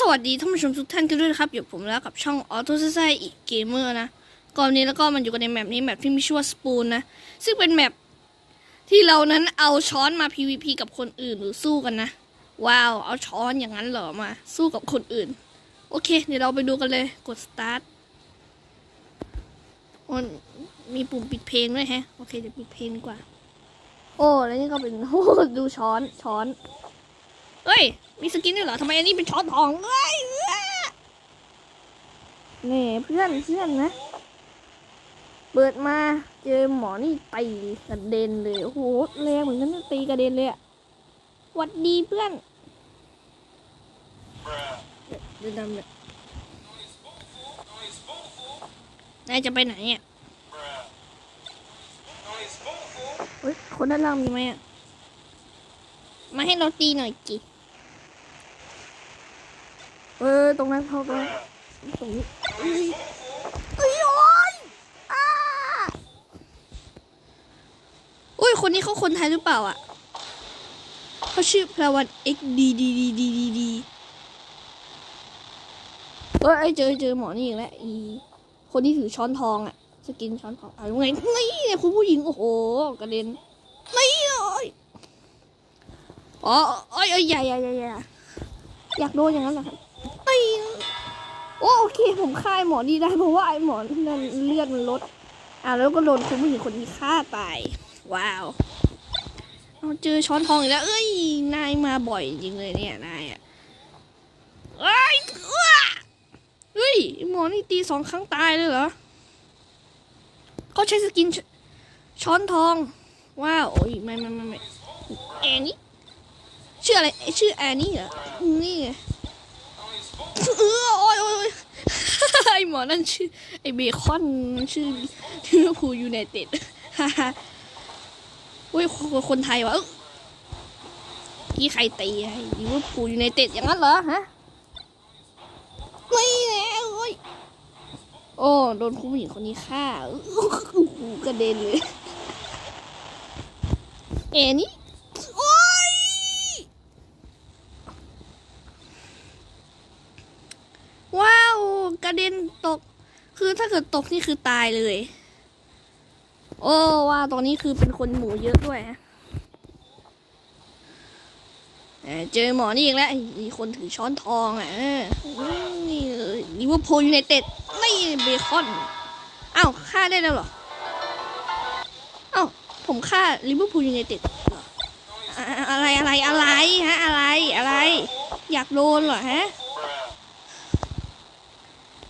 สวัสดีท่านผู้ชมทุกท่านกันด้วยนะครับอยู่ผมแล้วกับช่อง Auto s ซ i อีกเกมเมอร์นะก่อนนี้แล้วก็มันอยู่กันในแมปนี้แมปที่มีชื่อว่าสปูนนะ ซึ่งเป็นแมปที่เรานั้นเอาช้อนมา PVP กับคนอื่นหรือสู้กันนะ ว้าว เอาช้อนอย่างนั้นเหรอมา สู้กับคนอื่น โอเค เดี๋ยวเราไปดูกันเลยกด start มันมีปุ่มปิดเพลงด้วยฮะ โอเคเดี๋ยวปิดเพลงดีกว่า โอ้ แล้วนี่ก็เป็นโอ้ดูช้อนช้อน เอ้ย มีสกินด้วยเหรอทำไมอันนี้เป็นช้อนทองเอ้ยเอ้ยนี่เพื่อนเพื่อนนะ เปิดมาเจอหมอนี่ตีกระเด็นเลยโอ้โหแรงเหมือนกันนะตีกระเด็นเลยอะหวัดดีเพื่อนเดินดำเลยนายจะไปไหนอะเฮ้ยคนด้านล่างมีไหมอะ มาให้เราตีหน่อยจิ เออตรงนั้นเขาตรงนั้นตรงนี้เอ้ยเอ้ยโอ้ยอ้าอุ้ยคนนี้เขาคนไทยหรือเปล่าอะเขาชื่อพลวัน x d d d d d d เอ้ยเจอเจอหมอนี่อีกแล้วอีคนที่ถือช้อนทองอะสกินช้อนทองอะยังไงนี่เนี่ยคุณผู้หญิงโอ้โหกระเด็นนี่โอ้ยอ๋อเอ้ยเอ้ยอย่าอย่าอย่าอย่าอยากโดนอย่างนั้นเหรอครับเอ้ ยโอโอเคผมฆ่าไอหมอนี่ได้เพราะว่าไอหมอนนั่นเลือดมันลดอะแล้วก็โดนคุณผู้หญิงคนนี้ฆ่าตายว้าวเอาเจอช้อนทองอีกแล้วเอ้ยนายมาบ่อยจริงเลยเนี่ยนายอะเอ้ยเอ้อเฮ้ยหมอนี่ตีสองครั้งตายเลยเหรอเขาใช้สกินชช้อนทองว้าวโอ้ยไม่ไม่ไม่ไม่แอนนี่ชื่ออะไรชื่อแอนนี่เหรอนี่ไงเออโอ้ยโอ้ยโอ้ย ไอ หมอนั่นชื่อ ไอเบคอนมันชื่อลิเวอร์พูลยูไนเต็ดฮ่าฮ่าโอ้ยคนไทยวะกี่ใครตีให้ลิเวอร์พูลยูไนเต็ดอย่างนั้นเหรอฮะไม่แน่โอ้ยโอ้โดนคุณผู้หญิงคนนี้ฆ่าอื้อหูกระเด็นเลยแอนนี่ โอ้ย ว้าว ก ระเด็นตก คือถ้าเกิดตกนี่คือตายเลย โอ้ว้าตอนนี้คือเป็นคนหมูเยอะด้วยเจอหมอนี่อีกแล้วไอ้คนถือช้อนทองอะนี่เลยลิเวอร์พูลยูไนเต็ดนี่เบคอนอ้าวฆ่าได้แล้วเหรออ้าผมฆ่าลิเวอร์พูลยูไนเต็ดเหรออะไรอะไรอะไรฮะอะไรอะไร อยากโดนเหรอฮะ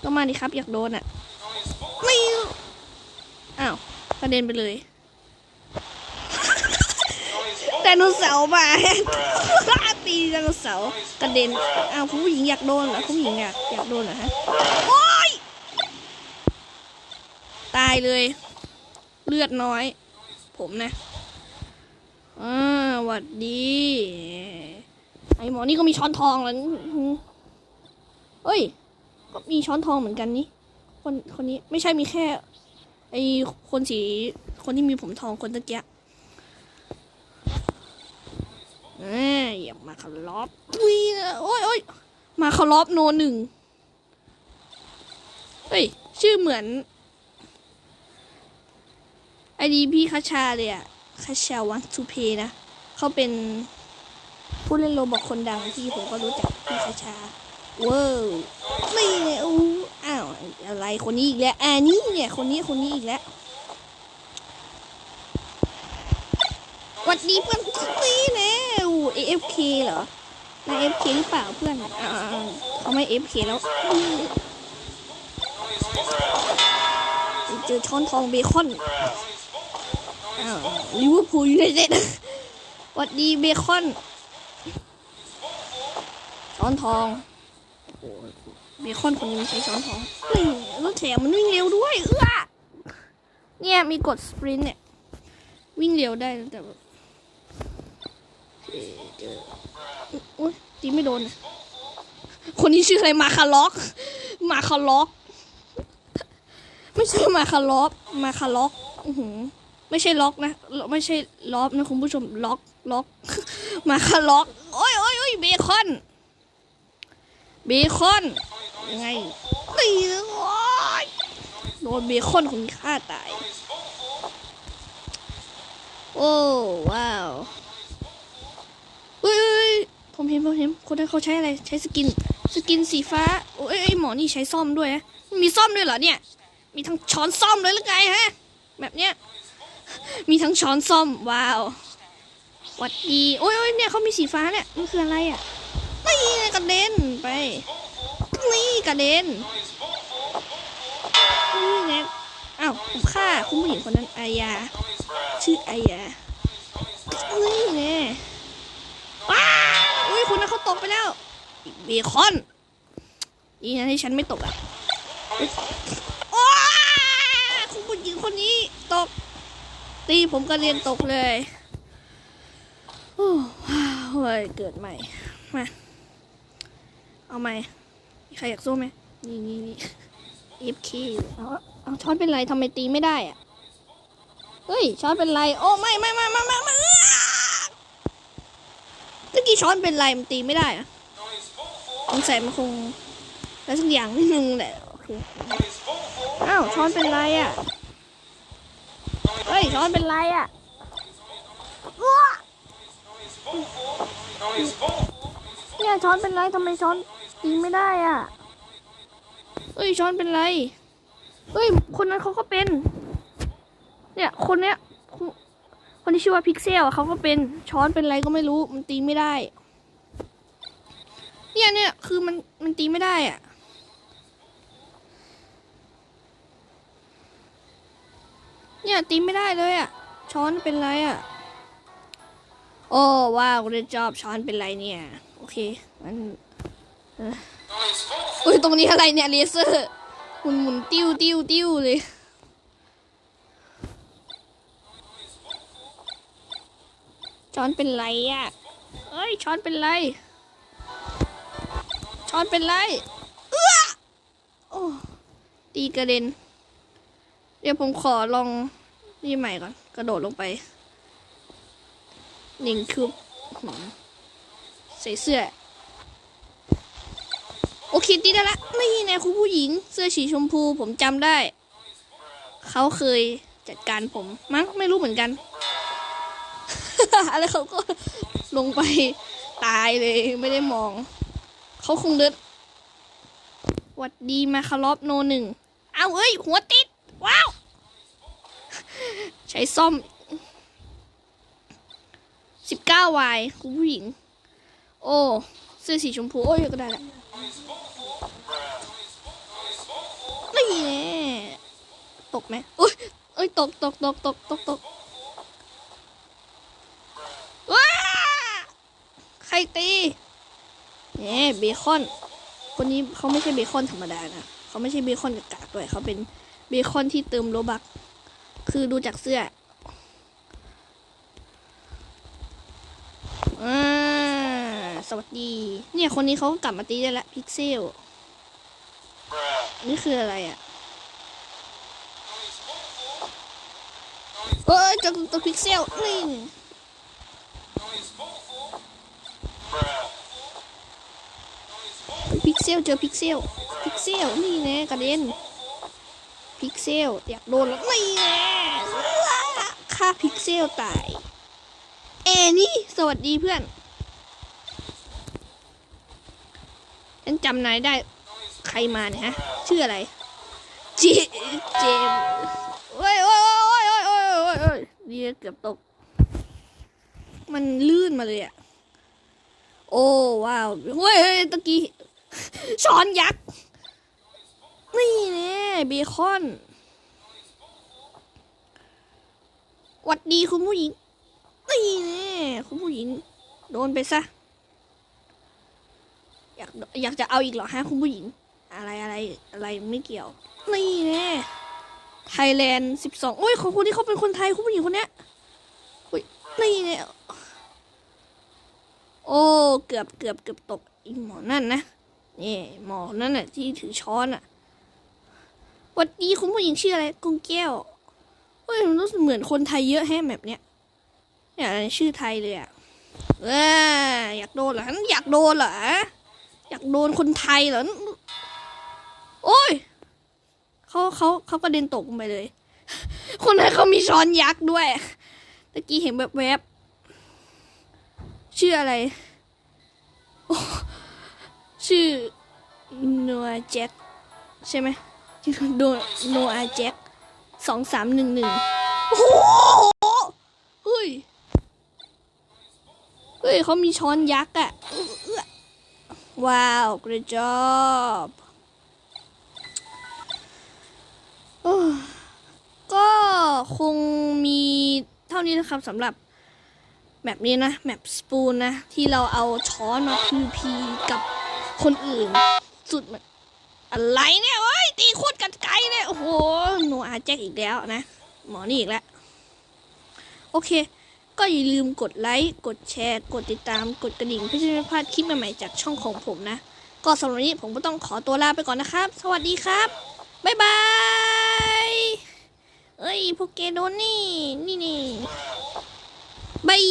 ก็มาดิครับ อยากโดนอะไม่อ้าวกระเด็นไปเลยไดโนเสาร์มาตีไดโนเสาร์กระเด็นอ้าวคุณผู้หญิงอยากโดนเหรอคุณผู้หญิงอยากอยากโดนเหรอฮะโอ๊ยตายเลย เลือดน้อย ผมนะอ่าหวัดดีไอหมอนี่ก็มีช้อนทองแล้วเอ้ย ก็มีช้อนทองเหมือนกันนี่คนคนนี้ไม่ใช่มีแค่ ไอคนสีคนที่มีผมทองคนตะเกียเอ้ยอย่ามาคารอบวีโอ้ยโอ้ยมาคารอบโนหนึ่งเฮ้ย ชื่อเหมือนไอดีพี่คาชาเลยอะคาชาวันทูเพนะเขาเป็นผู้เล่นโรบอกคนดังที่ผมก็รู้จักพี่คาชาเว้า ไม่เนี่ยอู้อ้าวอะไรคนนี้อีกแล้วอ่านี่เนี่ยคนนี้คนนี้อีกแล้วหวัดดีเพื่อนนี่แน่อู้ AFK เหรอนาย AFK หรือเปล่าเพื่อนอ่าเขาไม่ AFK แล้วเจอช้อนทองเบคอนอ้าวลิเวอร์พูลยูไนเต็ดวัดดีเบคอนช้อนทองโอ้โห เบคอนคนนี้ใช้ช้อนทองนี่รถแถมมันวิ่งเร็วด้วย เอื้อเนี่ยมีกดสปรินต์เนี่ย วิ่งเร็วได้แต่แบบเอ่อเจออุ้ยตีไม่โดน คนนี้ชื่ออะไรมาคาล็อก มาคาล็อก ไม่ใช่มาคาล็อก มาคาล็อกอือหือไม่ใช่ล็อกนะ ไม่ใช่ล็อกนะคุณผู้ชมล็อกล็อก มาคาล็อก โอ้ยโอ้ยโอ้ยเบคอน เบคอน ยังไงตีเลยโอ๊ยโดนเบคอนคนฆ่าตาย โอ้ว้าวเฮ้ยเฮ้ยผมเห็นผมเห็นคนนั้นเขาใช้อะไรใช้สกิน สกินสีฟ้าโอ้ยไอหมอนี่ใช้ซ่อมด้วยนะมีซ่อมด้วยเหรอเนี่ย มีทั้งช้อนซ่อมเลยหรือไงฮะ แบบเนี้ยมีทั้งช้อนซ่อมว้าวหวัดดีโอ้ยโอ้ยเนี่ยเขามีสีฟ้าเนี่ยมันคืออะไรอะนี่กระเด็นไป นี่กระเด็นนี่ไงอ้าวผมฆ่าคุณผู้หญิงคนนั้นอายา ชื่ออายานี่ไงว้าอุ้ยคุณนั้นเขาตกไปแล้วเบคอนนี่นะที่ฉันไม่ตกอะอุ๊ยว้าคุณผู้หญิงคนนี้ตก ตีผมกระเรียนตกเลยโอ้ว้าวเฮ้ยเกิดใหม่มาเอาใหม่ รอยากสู้ไหมนี่นี่นี่ FK เอาเอาช้อนเป็นไรทำไมตีไม่ได้อะเฮ้ยช้อนเป็นไร โอ้ไม่ไม่ไม่ไม่ไม่ไม่เอื้อเมื่อกี้ช้อนเป็นไรมันตีไม่ได้อะสงสัยมันคงแล้วสักอย่างนิดนึงแหละโอเคอ้าวช้อนเป็นไรอะเฮ้ยช้อนเป็นไรอะอ้วเนี่ยช้อนเป็นไรทำไมช้อน ตีไม่ได้อะ เอ้ยช้อนเป็นไร เอ้ย คนนั้นเขาก็เป็น เนี่ย คนเนี้ย คนที่ชื่อว่าพิกเซลอะเขาก็เป็น ช้อนเป็นไรก็ไม่รู้ มันตีไม่ได้ เนี่ยเนี่ยคือมันมันตีไม่ได้อะเนี่ยตีไม่ได้เลยอะ ช้อนเป็นไรอะ โอ้ว้าวเรนจอบช้อนเป็นไรเนี่ย โอเคมัน อุ้ยตรงนี้อะไรเนี่ยเลเซอร์หมุนหมุนติ้วติ้วติ้วเลยช้อนเป็นไรอะเอ้ยช้อนเป็นไร ช้อนเป็นไรเอื้อโอ้ตีกระเด็น เดี๋ยวผมขอลองนี่ใหม่ก่อน กระโดดลงไปหนึ่งคืบหืมใส่เสื้อ โอเคตีได้ละนี่ไงคุณผู้หญิง เสื้อสีชมพู ผมจำได้ เขาเคยจัดการผม มั้งไม่รู้เหมือนกัน อะไรเขาก็ลงไปตายเลยไม่ได้มอง เขาคงเดินหวัดดีมาคารอบโนหนึ่งเอาเอ้ย หัวติด ว้าว ใช้ซ่อมสิบเก้าวายคุณผู้หญิง โอ้ เสื้อสีชมพู โอ้ยก็ได้ละ นี่แน่ตกไหมอุ้ยเอ้ยตกตกตกตกตกตกว้าใครตีเนี่ยเบคอน คนนี้เขาไม่ใช่เบคอนธรรมดานะเขาไม่ใช่เบคอนกากด้วยเขาเป็นเบคอนที่เติมโลบัก คือดูจากเสื้อ อ่า สวัสดี เนี่ยคนนี้เขาก็กลับมาตีได้ละพิกเซล นี่คืออะไรอะเอ้ยเจอตัวพิกเซลนี่พิกเซลเจอพิกเซลพิกเซลนี่แน่กระเด็นพิกเซลอยากโดนแล้วนี่แน่ฆ่าพิกเซลตาย เอนี่ สวัสดีเพื่อน ฉันจำนายได้ใครมาเนี่ยฮะ ชื่ออะไร เจเจมโอ้ยโอ้ยโอ้ยโอ้ยโอ้ยโอ้ยโอ้ยดีเกือบตก มันลื่นมาเลยอะโอ้ว้าวเฮ้ยเฮ้ยตะกี้ช้อนยักษ์ นี่แน่เบคอนหวัดดีคุณผู้หญิงนี่แน่คุณผู้หญิง โดนไปซะ อยากอยากจะเอาอีกเหรอฮะคุณผู้หญิง อะไรอะไรอะไรไม่เกี่ยว นี่แน่ไทยแลนด์สิบสองโอ้ยของคนที่เขาเป็นคนไทยคุณผู้หญิงคนเนี้ยอุ้ยนี่แน่โอ้เกือบเกือบเกือบตกอีหมอนั่นนะนี่หมอนั่นน่ะที่ถือช้อนอะหวัดดีคุณผู้หญิงชื่ออะไรกงแก้วเฮ้ยมันรู้สึกเหมือนคนไทยเยอะแฮะแบบเนี้ยเนี่ยชื่อไทยเลยอะเอออยากโดนเหรออยากโดนเหรอ อยากโดนคนไทยเหรอ โอ้ย เขาเขาเขากระเด็นตกลงไปเลย คนนั้นเขามีช้อนยักษ์ด้วย ตะกี้เห็นแบบแวบชื่ออะไร ชื่อโนอาแจ็คใช่ไหมโดโนอาแจ็คสองสามหนึ่งหนึ่งโอ้โหเฮ้ย เฮ้ยเขามีช้อนยักษ์อะ เอื้อว้าว great job ก็คงมีเท่านี้นะครับสำหรับแบบนี้นะแมปสปูนนะ ที่เราเอาช้อนมาพีพีกับคนอื่น สุดมันอะไรเนี่ยเว้ย ตีโคตรกัดไกลเนี่ย โอ้โหโนอาแจ็คอีกแล้วนะ หมอนี่อีกแล้ว โอเค ก็อย่าลืมกดไลค์กดแชร์ กดติดตาม กดกระดิ่งเพื่อจะไม่พลาดคลิปใหม่ๆจากช่องของผมนะ ก็สำหรับวันนี้ผมก็ต้องขอตัวลาไปก่อนนะครับ สวัสดีครับ บ๊ายบาย เอ้ยพวกเกโดนนี่ นี่นี่บาย